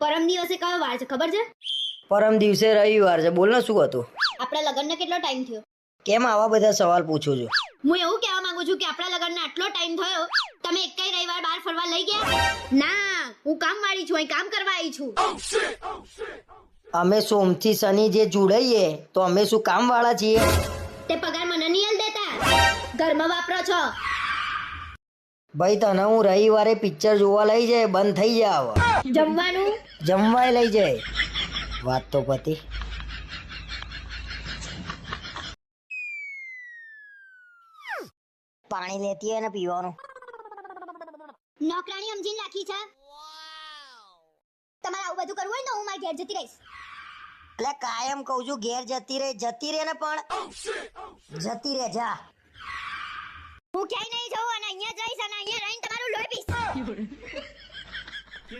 પરમ દિવસે કયો વાર છે? ખબર છે? પરમ દિવસે રવિવાર છે. બોલ ને શું હતું? આપણા લગ્નને કેટલો ટાઈમ થયો? કેમ આવા બધા સવાલ પૂછો છો? હું એવું કહેવા માંગુ છું કે આપણા લગ્નને આટલો ટાઈમ થયો તમે એકેય રવિવાર બહાર ફરવા લઈ ગયા? ના હું કામ વાળી છું અહીં કામ કરવા આવી છું. અમે સોમથી શનિ જે જોડાઈએ તો અમે શું કામ વાળા છીએ? તે પગાર મને નહીં દેતા. ઘરમાં વાપરો છો. ભાઈ તને હું રવિવારે પિક્ચર જોવા લઈ જાય બંધ થઈ હવે જમવાનું? જમવાય લઈ જાય. વાત તો પતી. પાણી લેતી હોય ને પીવાનું. નોકરાણી સમજીને રાખી છે. તમારે આવું બધું કરવું હોય ને હું મારી ઘેર જતી રહીશ. એટલે કાયમ કહું છું ઘેર જતી રહે જતી રહે ને પણ. જતી રહે જા.